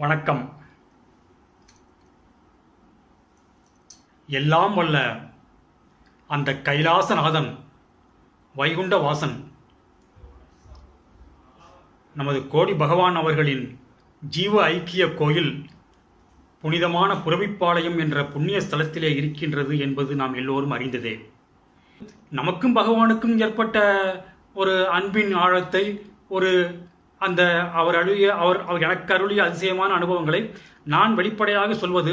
வணக்கம். எல்லாம் வல்ல அந்த கைலாசநாதன் வைகுண்ட வாசன் நமது கோடி பகவான் அவர்களின் ஜீவ ஐக்கிய கோயில் புனிதமான புறவிப்பாளையம் என்ற புண்ணிய ஸ்தலத்திலே இருக்கின்றது என்பது நாம் எல்லோரும் அறிந்ததே. நமக்கும் பகவானுக்கும் ஏற்பட்ட ஒரு அன்பின் ஆழத்தை ஒரு அந்த அவர் அழுகிய அவர் அவர் எனக்கு அருளிய அதிசயமான அனுபவங்களை நான் வெளிப்படையாக சொல்வது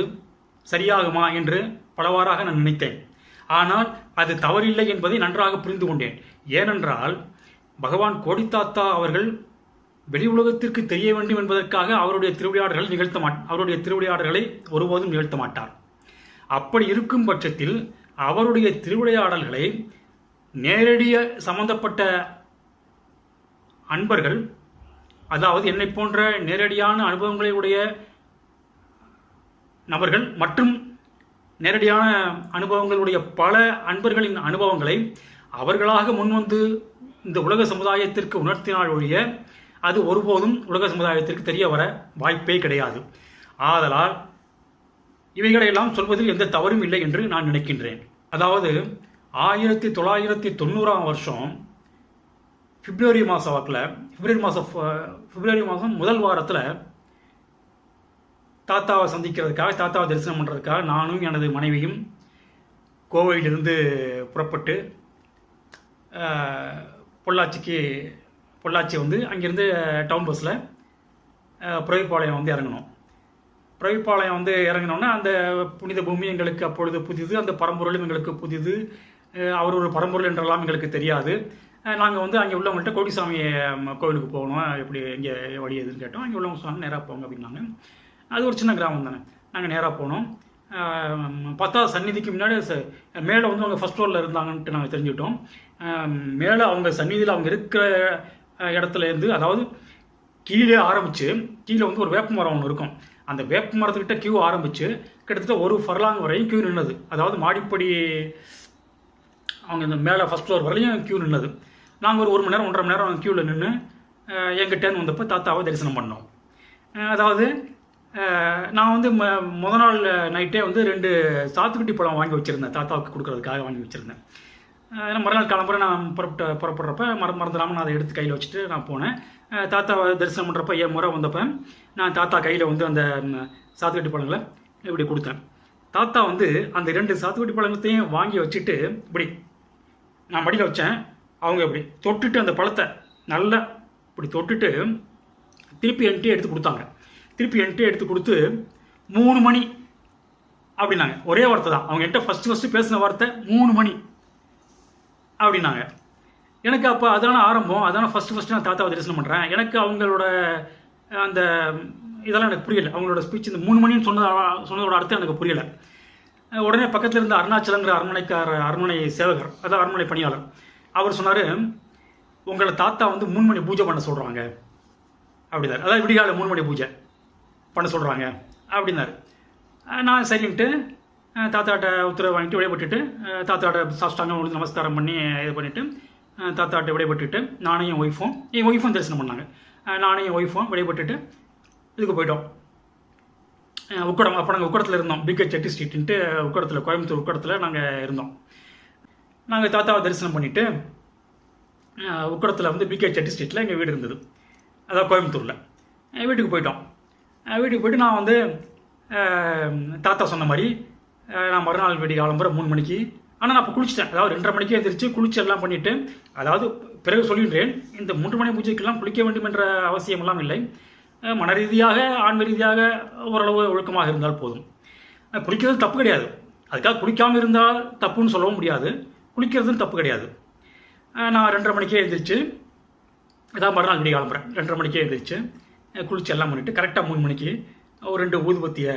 சரியாகுமா என்று பலவாறாக நான் நினைத்தேன். ஆனால் அது தவறில்லை என்பதை நன்றாக புரிந்து கொண்டேன். ஏனென்றால் பகவான் கோடித்தாத்தா அவர்கள் வெளி உலகத்திற்கு தெரிய வேண்டும் என்பதற்காக அவருடைய திருவிளையாடல்களை நிகழ்த்த மாட் அவருடைய திருவிளையாடல்களை ஒருபோதும் நிகழ்த்த மாட்டார். அப்படி இருக்கும் பட்சத்தில் அவருடைய திருவிளையாடல்களை நேரடிய சம்பந்தப்பட்ட அன்பர்கள் அதாவது என்னை போன்ற நேரடியான அனுபவங்களை உடைய நபர்கள் மற்றும் நேரடியான அனுபவங்களுடைய பல அன்பர்களின் அனுபவங்களை அவர்களாக முன்வந்து இந்த உலக சமுதாயத்திற்கு உணர்த்தினால் ஒழிய அது ஒருபோதும் உலக சமுதாயத்திற்கு தெரிய வர வாய்ப்பே கிடையாது. ஆதலால் இவைகளையெல்லாம் சொல்வதில் எந்த தவறும் இல்லை என்று நான் நினைக்கின்றேன். அதாவது ஆயிரத்தி தொள்ளாயிரத்தி தொண்ணூறாம் வருஷம் பிப்ரவரி மாதம் வாக்கில் பிப்ரவரி மாதம் பிப்ரவரி மாதம் முதல் வாரத்தில் தாத்தாவை சந்திக்கிறதுக்காக தாத்தாவை தரிசனம் பண்ணுறதுக்காக நானும் எனது மனைவியும் கோவையிலிருந்து புறப்பட்டு பொள்ளாச்சிக்கு பொள்ளாச்சி வந்து அங்கேருந்து டவுன் பஸ்ஸில் புறவிப்பாளையம் வந்து இறங்கணும் புறவிப்பாளையம் வந்து இறங்கினோன்னா அந்த புனித பூமி எங்களுக்கு அப்பொழுது புதிது அந்த பரம்பொருளும் எங்களுக்கு புதிது. அவர் ஒரு பரம்பொருள் என்றெல்லாம் எங்களுக்கு தெரியாது. நாங்கள் வந்து அங்கே உள்ளவங்கள்ட்ட கோடிசாமி கோவிலுக்கு போகணும். எப்படி எங்கே வழி எதுன்னு கேட்டோம். அங்கே உள்ளவங்க சொன்னாங்க நேராக போங்க அப்படின்னாங்க. அது ஒரு சின்ன கிராமம் தானே. நாங்கள் நேராக போனோம். பத்தாவது பார்த்தா சந்நிதிக்கு முன்னாடி ச- மேலே வந்து அவங்க ஃபஸ்ட் ஃப்ளோரில் இருந்தாங்கன்ட்டு நாங்கள் தெரிஞ்சுக்கிட்டோம். மேலே அவங்க சந்நிதியில் அவங்க இருக்கிற இடத்துலேருந்து இடத்துல இருந்து அதாவது கீழே ஆரம்பித்து கீழே வந்து ஒரு வேப்ப மரம் ஒன்று இருக்கும். அந்த வேப்ப மரத்துக்கிட்ட கியூ ஆரம்பித்து கிட்டத்தட்ட ஒரு ஃபர்லாங் வரையும் கியூ நின்னது. அதாவது மாடிப்படி அவங்க இந்த மேலே ஃபஸ்ட் ஃப்ளோர் வரையும் கியூ நின்னது. நாங்கள் ஒரு ஒரு மணி நேரம் ஒன்றரை மணி நேரம் க்யூவில் நின்று எங்கள் வந்தப்போ தாத்தாவை தரிசனம் பண்ணோம். அதாவது நான் வந்து ம முத நாள் நைட்டே வந்து ரெண்டு சாத்துக்குட்டி பழம் வாங்கி வச்சுருந்தேன். தாத்தாவுக்கு கொடுக்குறதுக்காக வாங்கி வச்சுருந்தேன். ஏன்னா மறுநாள் கிளம்புற நான் புறப்பட்ட புறப்படுறப்ப மற மறந்துடாமல் நான் அதை எடுத்து கையில் வச்சுட்டு நான் போனேன். தாத்தாவை தரிசனம் பண்ணுறப்ப என் முறை வந்தப்போ நான் தாத்தா கையில் வந்து அந்த சாத்துக்குட்டி பழங்களை இப்படி கொடுத்தேன். தாத்தா வந்து அந்த ரெண்டு சாத்துக்குட்டி பழங்கத்தையும் வாங்கி வச்சுட்டு இப்படி நான் மடியில் வச்சேன். அவங்க இப்படி தொட்டுட்டு அந்த பழத்தை நல்லா இப்படி தொட்டுட்டு திருப்பி என்ட்டே எடுத்து கொடுத்தாங்க. திருப்பி என்கிட்ட எடுத்து கொடுத்து மூணு மணி அப்படின்னாங்க. ஒரே வார்த்தை தான். அவங்க என்கிட்ட ஃபஸ்ட்டு ஃபஸ்ட்டு பேசின வார்த்தை மூணு மணி அப்படின்னாங்க. எனக்கு அப்போ அதான ஆரம்பம். அதான ஃபஸ்ட்டு ஃபஸ்ட்டு நான் தாத்தாவை தரிசனம் பண்ணுறேன் எனக்கு அவங்களோட அந்த இதெல்லாம் எனக்கு புரியல. அவங்களோட ஸ்பீச் இந்த மூணு மணின்னு சொன்னதா சொன்னதோட அர்த்தம் எனக்கு புரியலை. உடனே பக்கத்தில் இருந்த அருணாச்சலங்கிற அரண்மனைக்கார அரண்மனை சேவகர் அதாவது அரண்மனை பணியாளர். அவர் சொன்னார் உங்களை தாத்தா வந்து மூணு மணி பூஜை பண்ண சொல்கிறாங்க அப்படின்னாரு. அதாவது விடிகால மூணு மணி பூஜை பண்ண சொல்கிறாங்க அப்படின்னாரு. நான் சரின்ட்டு தாத்தாட்ட உத்தரவு வாங்கிட்டு விடைபட்டுட்டு தாத்தாட்ட சாஷ்டாங்கம் விழுந்து நமஸ்காரம் பண்ணி இது பண்ணிவிட்டு தாத்தாட்ட விடைபட்டுட்டு நானும் என் ஒய்ஃபும் என் ஒய்ஃபும் தரிசனம் பண்ணாங்க. அஹ் நானும் என் ஒய்ஃபும் விடைபட்டுட்டு இதுக்கு போயிட்டோம். உக்கடம் அப்போ நாங்கள் உக்கடத்தில் இருந்தோம். பிகே செட்டி ஸ்ட்ரீட்டுன்ட்டு உக்கடத்தில் கோயம்புத்தூர் உக்கடத்தில் நாங்கள் இருந்தோம். நாங்கள் தாத்தாவை தரிசனம் பண்ணிவிட்டு உக்கடத்தில் வந்து பிகே செட்டி ஸ்ட்ரீட்டில் எங்கள் வீடு இருந்தது. அதாவது கோயம்புத்தூரில். வீட்டுக்கு போயிட்டோம். வீட்டுக்கு போயிட்டு நான் வந்து தாத்தா சொன்ன மாதிரி நான் மறுநாள் வீடு கிளம்புற மூணு மணிக்கு ஆனால் நான் இப்போ குளிச்சிட்டேன். அதாவது ரெண்டரை மணிக்கே எழுந்திரிச்சு குளிச்சு எல்லாம் பண்ணிவிட்டு அதாவது பிறகு சொல்லின்றேன் இந்த மூன்று மணி பூஜைக்கெல்லாம் குளிக்க வேண்டும் என்ற அவசியமெல்லாம் இல்லை. மன ரீதியாக ஆன்ம ரீதியாக ஓரளவு ஒழுக்கமாக இருந்தால் போதும். குளிக்கிறது தப்பு கிடையாது. அதுக்காக குளிக்காமல் இருந்தால் தப்புன்னு சொல்லவும் முடியாது. குளிக்கிறதும் தப்பு கிடையாது. நான் ரெண்டரை மணிக்கே எழுந்திரிச்சு அதான் மறுநாள் விடிய கிளம்புறேன் ரெண்டரை மணிக்கே எழுந்திரிச்சு குளிச்சு எல்லாம் பண்ணிட்டு கரெக்டாக மூணு மணிக்கு ஒரு ரெண்டு ஊதுபத்தியை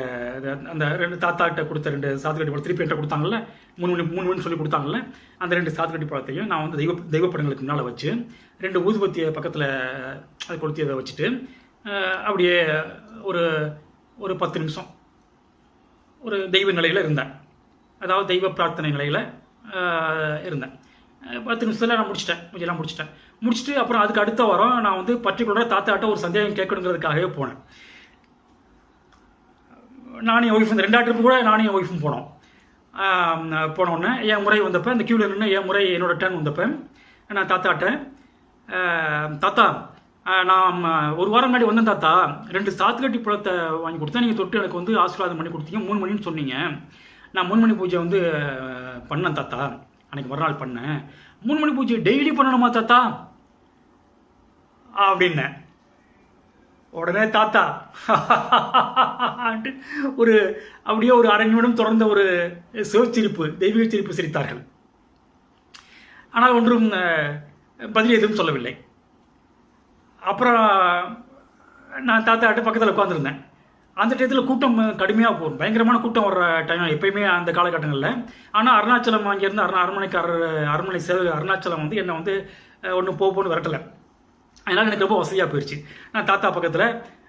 அந்த ரெண்டு தாத்தாட்ட கொடுத்த ரெண்டு சாத்துக்கட்டி பழம் திருப்பி என்கிட்ட கொடுத்தாங்கல்ல மூணு மணி மூணு மணி சொல்லி கொடுத்தாங்கல்ல அந்த ரெண்டு சாத்துக்கட்டி பழத்தையும் நான் வந்து தெய்வ தெய்வப்படங்களுக்கு முன்னால் வச்சு ரெண்டு ஊதுபத்தியை பக்கத்தில் அது கொளுத்தியதை வச்சுட்டு அப்படியே ஒரு ஒரு பத்து நிமிஷம் ஒரு தெய்வ நிலையில் இருந்தேன். அதாவது தெய்வ பிரார்த்தனை நிலையில் இருந்தேன். பத்து நிமிஷத்தில் நான் முடிச்சிட்டேன். கொஞ்சம் முடிச்சிட்டேன். முடிச்சுட்டு அப்புறம் அதுக்கு அடுத்த வாரம் நான் வந்து பர்டிகுலராக தாத்தாட்ட ஒரு சந்தேகம் கேட்கணுங்கிறதுக்காகவே போனேன். நானும் என் ஒய்ஃப் இந்த ரெண்டாவது ட்ரிப்பு கூட நானும் என் ஒய்ஃபும் போனோம். போனோடனே என் முறை வந்தப்போ இந்த க்யூவில் நின்று என் முறை என்னோட டேன் வந்தப்போ நான் தாத்தாட்டேன் தாத்தா நான் ஒரு வாரம் முன்னாடி வந்தேன் தாத்தா. ரெண்டு சாத்துக்கட்டி பழத்தை வாங்கி கொடுத்தேன். நீங்கள் தொட்டு எனக்கு வந்து ஆசீர்வாதம் பண்ணி கொடுத்தீங்க. மூணு மணின்னு சொன்னீங்க. நான் முன்மணி பூஜை வந்து பண்ணேன் தாத்தா. அன்னைக்கு மறுநாள் பண்ணேன். மூணு மணி பூஜை டெய்லி பண்ணணுமா தாத்தா? அப்படின்னேன். உடனே தாத்தா ஒரு அப்படியே ஒரு அரை நிமிடம் தொடர்ந்த ஒரு சிவச்சிரிப்பு தெய்வீக சிரிப்பு சிரித்தார்கள். ஆனால் ஒன்றும் பதில் எதுவும் சொல்லவில்லை. அப்புறம் நான் தாத்தாட்ட பக்கத்தில் உட்காந்துருந்தேன் அந்த டயத்தில் கூட்டம் கடுமையாக போகும். பயங்கரமான கூட்டம் வர்ற டைம் எப்பயுமே அந்த காலகட்டங்களில். ஆனால் அருணாச்சலம் அங்கேருந்து அருணா அரண்மனைக்காரர் அரண்மனை சேவை அருணாச்சலம் வந்து என்னை வந்து ஒன்று போகணும்னு விரட்டலை. அதனால் எனக்கு ரொம்ப வசதியாக போயிடுச்சு நான் தாத்தா பக்கத்தில்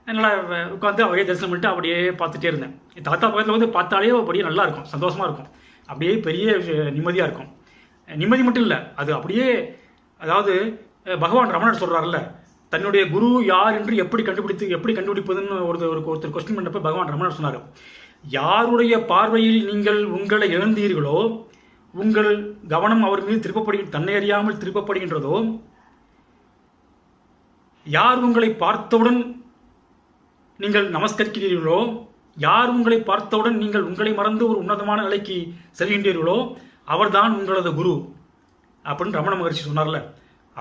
நல்லா உட்காந்து அவரே தரிசனம் பண்ணிட்டு அப்படியே பார்த்துட்டே இருந்தேன். தாத்தா பக்கத்தில் வந்து பார்த்தாலே அப்படியே நல்லா இருக்கும் சந்தோஷமாக இருக்கும். அப்படியே பெரிய நிம்மதியாக இருக்கும். நிம்மதி மட்டும் இல்லை அது அப்படியே அதாவது பகவான் ரமணர் சொல்கிறாருல்ல தன்னுடைய குரு யார் என்று எப்படி கண்டுபிடித்து எப்படி கண்டுபிடிப்பதுன்னு ஒரு ஒரு ஒருத்தர் கொஸ்டின் பண்ணப்ப பகவான் ரமணர் சொன்னார். யாருடைய பார்வையில் நீங்கள் உங்களை இழந்தீர்களோ உங்கள் கவனம் அவர் மீது திருப்பப்படி தன்னை அறியாமல் திருப்பப்படுகின்றதோ யார் உங்களை பார்த்தவுடன் நீங்கள் நமஸ்கரிக்கிறீர்களோ யார் உங்களை பார்த்தவுடன் நீங்கள் உங்களை மறந்து ஒரு உன்னதமான நிலைக்கு செல்கின்றீர்களோ அவர்தான் உங்களது குரு. அப்படின்னு ரமண மகர்ஷி சொன்னார்ல.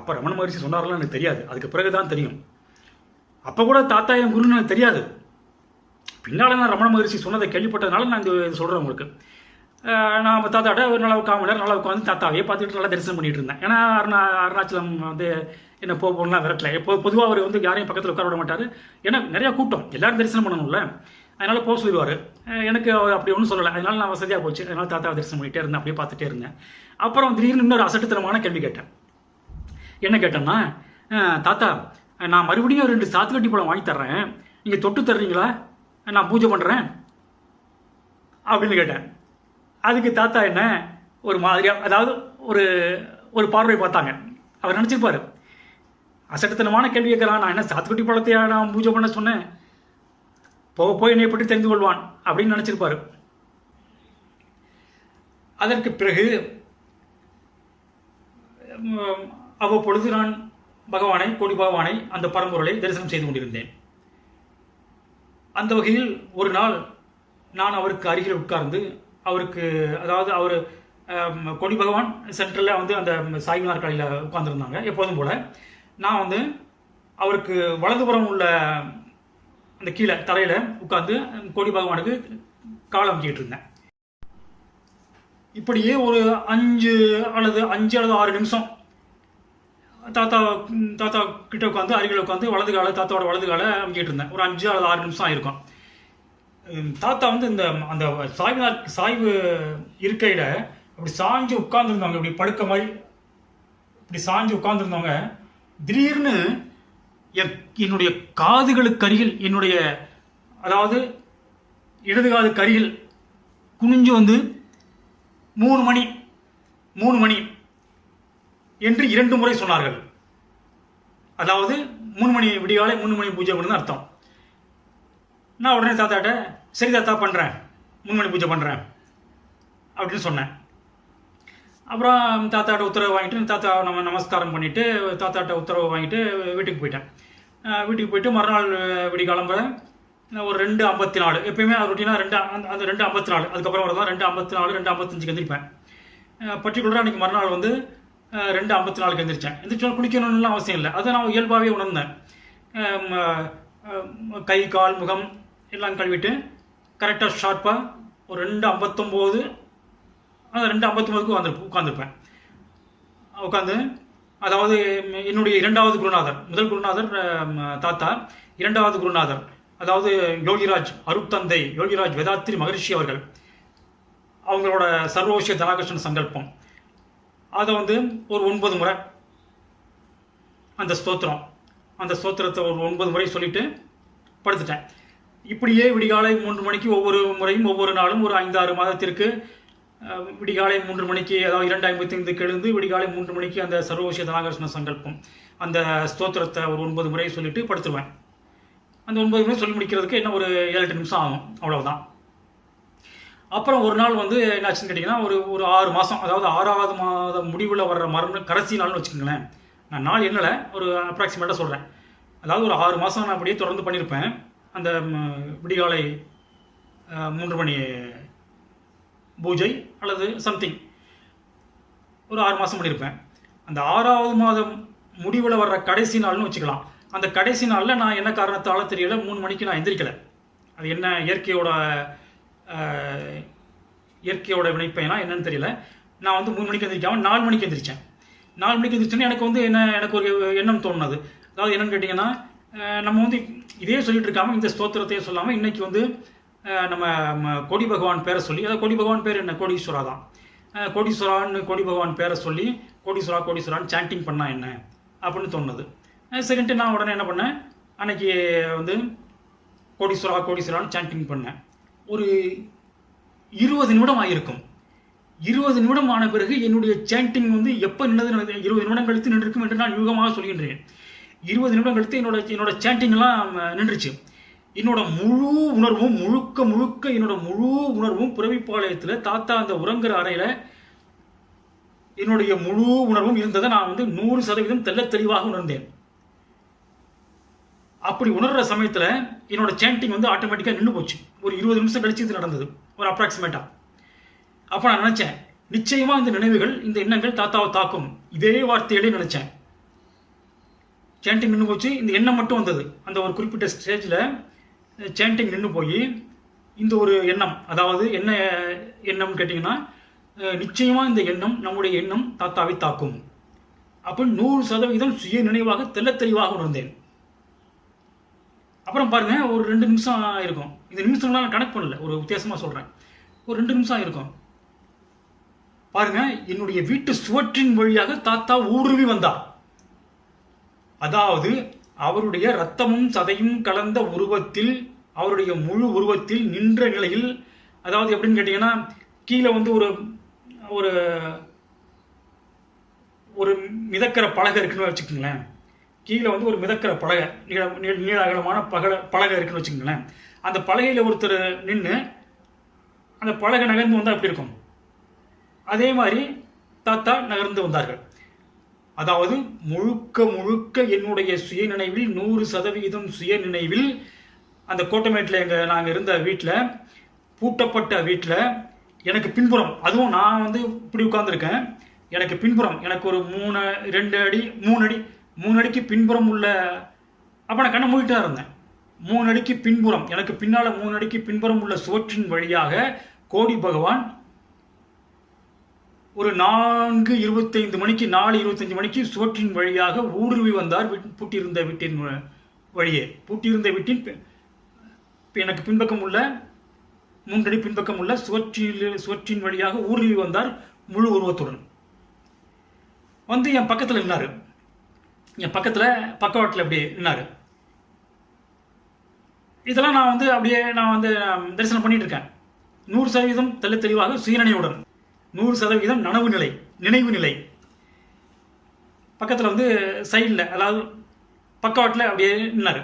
அப்போ ரமண மகரிஷி சொன்னார்லாம் எனக்கு தெரியாது. அதுக்கு பிறகு தான் தெரியும். அப்போ கூட தாத்தா என் குருன்னு எனக்கு தெரியாது. பின்னால் நான் ரமண மகரிஷி சொன்னதை கேள்விப்பட்டதுனால நான் இது சொல்கிறேன் உங்களுக்கு. நான் தாத்தாட்ட ஒரு நல்லா காம நேரம் நல்லா உட்காந்து தாத்தாவையே பார்த்துட்டு நல்லா தரிசனம் பண்ணிட்டு இருந்தேன். ஏன்னா அருணா அருணாச்சலம் வந்து என்ன போக போகலாம் விரட்டல. இப்போ பொதுவாக அவர் வந்து யாரையும் பக்கத்தில் உட்கார விட மாட்டார். ஏன்னா நிறையா கூட்டம். எல்லாரும் தரிசனம் பண்ணணும்ல. அதனால் போக சொல்லிடுவார். எனக்கு அவர் அப்படி ஒன்றும் சொல்லலை. அதனால நான் வசதியாக போச்சு. அதனால தாத்தாவை தரிசனம் பண்ணிகிட்டே இருந்தேன். அப்படியே பார்த்துட்டே இருந்தேன். அப்புறம் திடீர்னு இன்னொரு அசட்டுத்தனமான கேள்வி கேட்டேன். என்ன கேட்டேன்னா தாத்தா நான் மறுபடியும் ரெண்டு சாத்துக்கட்டி பழம் வாங்கி தர்றேன். நீங்கள் தொட்டு தர்றீங்களா? நான் பூஜை பண்ணுறேன் அப்படின்னு கேட்டேன். அதுக்கு தாத்தா என்ன ஒரு மாதிரியாக அதாவது ஒரு ஒரு பார்வை பார்த்தாங்க. அவர் நினச்சிருப்பார். அசட்டுத்தனமான கேள்வி கேட்குறான் நான் என்ன சாத்துக்குட்டி பழத்தையா நான் பூஜை பண்ண சொன்னேன்? போக போய் என்னை பற்றி தெரிந்து கொள்வான்? அப்படின்னு நினச்சிருப்பார். அதற்கு பிறகு அவ்வப்பொழுது நான் பகவானை கோடி பகவானை அந்த பரம்பொருளை தரிசனம் செய்து கொண்டிருந்தேன். அந்த வகையில் ஒரு நாள் நான் அவருக்கு அருகில் உட்கார்ந்து அவருக்கு அதாவது அவர் கொடி பகவான் சென்ட்ரலில் வந்து அந்த சாய்வினார் கடையில் உட்காந்துருந்தாங்க எப்போதும் போல் நான் வந்து அவருக்கு வலதுபுறம் உள்ள அந்த கீழே தரையில் உட்காந்து கோடி பகவானுக்கு காலம் அமைச்சிக்கிட்டு இருந்தேன். இப்படியே ஒரு அஞ்சு அல்லது அஞ்சு அல்லது ஆறு நிமிஷம் தாத்தா தாத்தா கிட்ட உட்காந்து அருகில் உட்காந்து வலது காலை தாத்தாவோட வலது காலை அமைக்கிட்டு இருந்தேன் ஒரு அஞ்சு அல்லது ஆறு நிமிஷம் ஆயிருக்கும். தாத்தா வந்து இந்த அந்த சாய்வு சாய்வு இருக்கையில் அப்படி சாஞ்சு உட்காந்துருந்தவங்க இப்படி படுக்க மாதிரி இப்படி சாஞ்சு உட்காந்துருந்தவங்க திடீர்னு என் என்னுடைய காதுகளுக்கு அருகில் என்னுடைய அதாவது இடது காது கருகில் குனிஞ்சு வந்து மூணு மணி மூணு மணி என்று இரண்டு முறை சொன்னார்கள். அதாவது மூணு மணி விடிகாலை மூணு மணி பூஜை பண்ணு அர்த்தம். நான் உடனே தாத்தாட்ட சரி தாத்தா பண்ணுறேன் மூணு மணி பூஜை பண்ணுறேன் அப்படின்னு சொன்னேன். அப்புறம் தாத்தாட்ட உத்தரவு வாங்கிட்டு தாத்தா நம்ம நமஸ்காரம் பண்ணிவிட்டு தாத்தாட்ட உத்தரவு வாங்கிட்டு வீட்டுக்கு போயிட்டேன். வீட்டுக்கு போயிட்டு மறுநாள் விடிகாலம் ஒரு ரெண்டு ஐம்பத்தி நாலு. எப்பயுமே ரொட்டீனாக ரெண்டு அந்த அந்த ரெண்டு ஐம்பத்தி நாலு. அதுக்கப்புறம் வரதான் ரெண்டு ஐம்பத்தி நாலு ரெண்டு ஐம்பத்தஞ்சுக்கு எந்திரிப்பேன். பர்டிகுலராக அன்றைக்கி மறுநாள் வந்து ரெண்டு ஐம்பத்தி நாலுக்கு எந்திரிச்சேன். எந்திரிச்சோம் குளிக்கணும்லாம் அவசியம் இல்லை. அதை நான் இயல்பாகவே உணர்ந்தேன். கை கால் முகம் எல்லாம் கழுவிட்டு கரெக்டாக ஷார்ப்பாக ஒரு ரெண்டு ஐம்பத்தொம்போது அந்த ரெண்டு ஐம்பத்தொம்போதுக்கு உட்காந்து உட்காந்துருப்பேன் உட்காந்து அதாவது என்னுடைய இரண்டாவது குருநாதர் முதல் குருநாதர் தாத்தா இரண்டாவது குருநாதர் அதாவது யோகிராஜ் அருட்தந்தை யோகிராஜ் வேதாத்திரி மகரிஷி அவர்கள் அவங்களோட சர்வோஷிய தனாகிருஷ்ணன் சங்கல்பம். அதை வந்து ஒரு ஒன்பது முறை அந்த ஸ்தோத்திரம். அந்த ஸ்தோத்திரத்தை ஒரு ஒன்பது முறை சொல்லிட்டு படுத்துட்டேன். இப்படியே விடிகாலை மூன்று மணிக்கு ஒவ்வொரு முறையும் ஒவ்வொரு நாளும் ஒரு ஐந்தாறு மாதத்திற்கு விடிகாலை மூன்று மணிக்கு அதாவது இரண்டு ஐம்பத்தி ஐந்துக்கு எழுந்து விடிகாலை மூன்று மணிக்கு அந்த சர்வோஷ தனாகர்ஷ்ண சங்கல்பம் அந்த ஸ்தோத்திரத்தை ஒரு ஒன்பது முறை சொல்லிட்டு படுத்துருவேன். அந்த ஒன்பது முறை சொல்லி முடிக்கிறதுக்கு என்ன ஒரு ஏழு எட்டு நிமிஷம் ஆகும். அவ்வளவுதான். அப்புறம் ஒரு நாள் வந்து என்னாச்சுன்னு கேட்டிங்கன்னா ஒரு ஒரு ஆறு மாதம் அதாவது ஆறாவது மாத முடிவில் வர்ற மரணம் கடைசி நாள்னு வச்சுக்கோங்களேன். நான் நாள் என்னலை ஒரு அப்ராக்சிமேட்டாக சொல்கிறேன் அதாவது ஒரு ஆறு மாதம் நான் அப்படியே தொடர்ந்து பண்ணியிருப்பேன் அந்த விடிகாலை மூன்று மணி பூஜை அல்லது சம்திங் ஒரு ஆறு மாதம் பண்ணியிருப்பேன் அந்த ஆறாவது மாதம் முடிவில் வர்ற கடைசி நாள்னு வச்சுக்கலாம். அந்த கடைசி நாளில் நான் என்ன காரணத்தால் தெரியல மூணு மணிக்கு நான் எந்திரிக்கலை. அது என்ன இயற்கையோட இயற்கையோட வினைப்பயனா என்னன்னு தெரியல. நான் வந்து மூணு மணிக்கு எந்திரிக்காமல் நாலு மணிக்கு எந்திரிச்சேன். நாலு மணிக்கு எந்திரிச்சோன்னே எனக்கு வந்து என்ன எனக்கு ஒரு எண்ணம் தோணுனது. அதாவது என்னன்னு கேட்டிங்கன்னா நம்ம வந்து இதே சொல்லிட்டு இருக்காமல் இந்த ஸ்தோத்திரத்தையே சொல்லாமல் இன்றைக்கி வந்து நம்ம ம, கோடி பகவான் பேரை சொல்லி அதாவது கோடி பகவான் பேர் என்ன? கோடீஸ்வரா தான். கோடீஸ்வரான்னு கோடி பகவான் பேரை சொல்லி கோடீஸ்வரா கோடீஸ்வரான்னு சாண்டிங் பண்ணால் என்ன? அப்படின்னு தோணுது. செகண்ட் நான் உடனே என்ன பண்ணேன்? அன்னைக்கு வந்து கோடீஸ்வரா கோடீஸ்வரான்னு சாண்டிங் பண்ணேன். ஒரு இருபது நிமிடம் ஆகியிருக்கும் இருபது நிமிடம் ஆன பிறகு என்னுடைய சேண்டிங் வந்து எப்போ நின்னது இருபது நிமிடம் கழித்து நின்றிருக்கும் என்று நான் யூகமாக சொல்கின்றேன். இருபது நிமிடம் கழித்து என்னோட என்னோட சேண்டிங்லாம் நின்றுச்சு. என்னோட முழு உணர்வும் முழுக்க முழுக்க என்னோட முழு உணர்வும் புறவிப்பாளையத்தில் தாத்தா அந்த உறங்குற அறையில் என்னுடைய முழு உணர்வும் இருந்ததை நான் வந்து நூறு சதவீதம் தெல்ல தெளிவாக உணர்ந்தேன். அப்படி உணர்ற சமயத்தில் என்னோட சேண்டிங் வந்து ஆட்டோமேட்டிக்காக நின்று போச்சு. ஒரு இருபது நிமிஷம் கழிச்சு இது நடந்தது. ஒரு அப்ராக்சிமேட்டாக அப்போ நான் நினச்சேன் நிச்சயமாக இந்த நினைவுகள் இந்த எண்ணங்கள் தாத்தாவை தாக்கும். இதே வார்த்தையிலே நினச்சேன். சேண்டிங் நின்று போச்சு. இந்த எண்ணம் மட்டும் வந்தது. அந்த ஒரு குறிப்பிட்ட ஸ்டேஜில் சேண்டிங் நின்று போய் இந்த ஒரு எண்ணம் அதாவது என்ன எண்ணம்னு கேட்டிங்கன்னா நிச்சயமாக இந்த எண்ணம் நம்முடைய எண்ணம் தாத்தாவை தாக்கும். அப்போ நூறு சதவீதம் சுய நினைவாக தெல்ல தெளிவாக உணர்ந்தேன். அப்புறம் பாருங்க ஒரு ரெண்டு நிமிஷம் இருக்கும் இந்த நிமிஷம்லாம் நான் கணக்கு பண்ணல ஒரு வித்தியாசமா சொல்றேன். ஒரு ரெண்டு நிமிஷம் இருக்கும் பாருங்க என்னுடைய வீட்டு சுவற்றின் வழியாக தாத்தா ஊருவி வந்தார். அதாவது அவருடைய ரத்தமும் சதையும் கலந்த உருவத்தில் அவருடைய முழு உருவத்தில் நின்ற நிலையில் அதாவது எப்படின்னு கேட்டீங்கன்னா கீழே வந்து ஒரு ஒரு ஒரு மிதக்கிற பலகை இருக்குன்னு வச்சுக்கோங்களேன். கீழே வந்து ஒரு மிதக்கிற பலகை நீள நீள- அகலமான பகல பலகை இருக்குன்னு வச்சுக்கோங்களேன். அந்த பலகையில் ஒருத்தர் நின்று அந்த பலகை நகர்ந்து வந்தால் எப்படி இருக்கும்? அதே மாதிரி தாத்தா நகர்ந்து வந்தார்கள். அதாவது முழுக்க முழுக்க என்னுடைய சுயநினைவில் நூறு சதவிகிதம் சுயநினைவில் அந்த கோட்டமேட்டில் எங்கள் நாங்கள் இருந்த வீட்டில் பூட்டப்பட்ட வீட்டில் எனக்கு பின்புறம் அதுவும் நான் வந்து இப்படி உட்காந்துருக்கேன் எனக்கு பின்புறம் எனக்கு ஒரு மூணு ரெண்டு அடி மூணு அடி மூணு அடிக்கு பின்புறம் உள்ள அப்போ நான் கண்ணை மூடிட்டு தான் இருந்தேன். மூணு அடிக்கு பின்புறம் எனக்கு பின்னால் மூணு அடிக்கு பின்புறம் உள்ள சுவற்றின் வழியாக கோடி பகவான் ஒரு நான்கு இருபத்தைந்து மணிக்கு நாலு இருபத்தஞ்சு மணிக்கு சுவற்றின் வழியாக ஊடுருவி வந்தார் வீட்- பூட்டியிருந்த வீட்டின் வழியே. பூட்டியிருந்த வீட்டின் எனக்கு பின்பக்கம் உள்ள மூன்றடி பின்பக்கம் உள்ள சுவற்றில் சுவற்றின் வழியாக ஊடுருவி வந்தார் முழு உருவத்துடன். வந்து என் பக்கத்தில் நின்னார். பக்கத்தில் பக்கவாட்டில் அப்படியே நின்னாரு? இதெல்லாம் நான் வந்து அப்படியே நான் வந்து தரிசனம் பண்ணிட்டு இருக்கேன் நூறு சதவீதம் தெல்ல தெளிவாக சீரணையுடன். நூறு சதவீதம் நனவு நிலை நினைவு நிலை. பக்கத்தில் வந்து சைடில் அதாவது பக்கவாட்டில் அப்படியே நின்னாரு.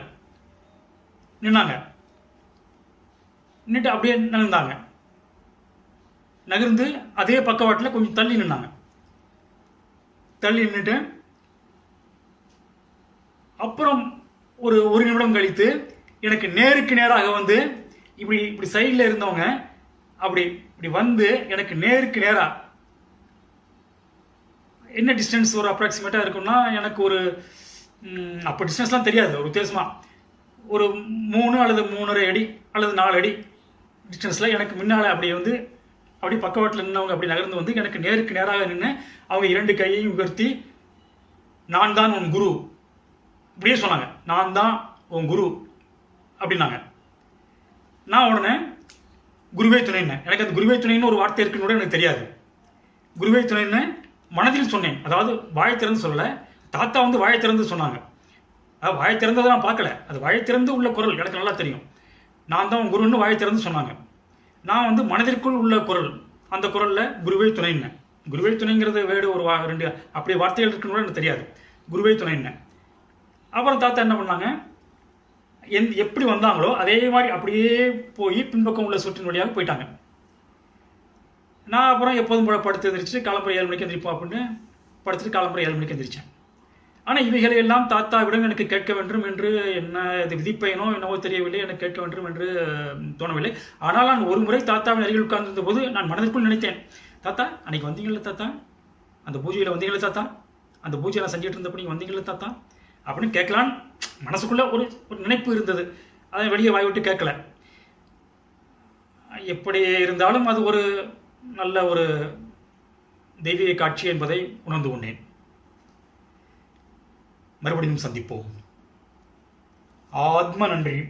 நின்னாங்க. நின்றுட்டு அப்படியே நகர்ந்தாங்க நகர்ந்து அதே பக்கவாட்டில் கொஞ்சம் தள்ளி நின்னாங்க. தள்ளி நின்றுட்டு அப்புறம் ஒரு ஒரு நிமிடம் கழித்து எனக்கு நேருக்கு நேராக வந்து இப்படி இப்படி சைடில் இருந்தவங்க அப்படி இப்படி வந்து எனக்கு நேருக்கு நேராக என்ன டிஸ்டன்ஸ் ஒரு அப்ராக்சிமேட்டாக இருக்கும்னா எனக்கு ஒரு அப்போ டிஸ்டன்ஸ்லாம் தெரியாது ஒரு வித்தியாசமாக ஒரு மூணு அல்லது மூணரை அடி அல்லது நாலு அடி டிஸ்டன்ஸில் எனக்கு முன்னால் அப்படி வந்து அப்படி பக்கவாட்டில் நின்றவங்க அப்படி நகர்ந்து வந்து எனக்கு நேருக்கு நேராக நின்று அவங்க இரண்டு கையையும் உயர்த்தி நான் தான் உன் குரு. இப்படியே சொன்னாங்க. நான் தான் உன் குரு அப்படின்னாங்க. நான் உடனே குருவே துணைன்னு எனக்கு அந்த குருவே துணைன்னு ஒரு வார்த்தை இருக்குன்னு கூட எனக்கு தெரியாது. குருவே துணைன்னு மனதில் சொன்னேன். அதாவது வாய் திறந்து சொல்லலை. தாத்தா வந்து வாய் திறந்து சொன்னாங்க. அது வாய் திறந்ததை நான் பார்க்கல. அது வாழை திறந்து உள்ள குரல் எனக்கு நல்லா தெரியும். நான் தான் குருன்னு வாய் திறந்து சொன்னாங்க. நான் வந்து மனதிற்குள் உள்ள குரல் அந்த குரலில் குருவே துணைன்னு. குருவே துணைங்கிறது வேடு ஒரு வா ரெண்டு அப்படி வார்த்தைகள் இருக்குன்னு கூட எனக்கு தெரியாது. குருவே துணைன்னு. அப்புறம் தாத்தா என்ன பண்ணாங்க? எந் எப்படி வந்தாங்களோ அதே மாதிரி அப்படியே போய் பின்பக்கம் உள்ள சுற்றின் வழியாக போயிட்டாங்க. நான் அப்புறம் எப்போதும் போல படுத்து எந்திரிச்சு காலம்புரை ஏழு மணிக்கு எந்திரிப்போம் அப்படின்னு படுத்துட்டு காலம்புரை ஏழு மணிக்கு எந்திரிச்சேன். ஆனால் இவைகளை எல்லாம் தாத்தாவிடம் எனக்கு கேட்க வேண்டும் என்று என்ன இது விதிப்பயனோ என்னவோ தெரியவில்லை. எனக்கு கேட்க வேண்டும் என்று தோணவில்லை. ஆனால் நான் ஒரு முறை தாத்தாவின் அருகில் உட்கார்ந்திருந்த போது நான் மனதிற்குள் நினைத்தேன். தாத்தா அன்னைக்கு வந்தீங்களா தாத்தா? அந்த பூஜையில் வந்தீங்களா தாத்தா? அந்த பூஜையெல்லாம் நான் செஞ்சுட்டு இருந்தப்ப நீங்கள் வந்தீங்களா தாத்தா? அப்படின்னு கேட்கலான்னு மனசுக்குள்ளே ஒரு ஒரு நினைப்பு இருந்தது. அதை வெளியே வாய் விட்டு கேட்கல. எப்படி இருந்தாலும் அது ஒரு நல்ல ஒரு தெய்வீக காட்சி என்பதை உணர்ந்து கொண்டேன். மறுபடியும் சந்திப்போம். ஆத்ம நன்றி.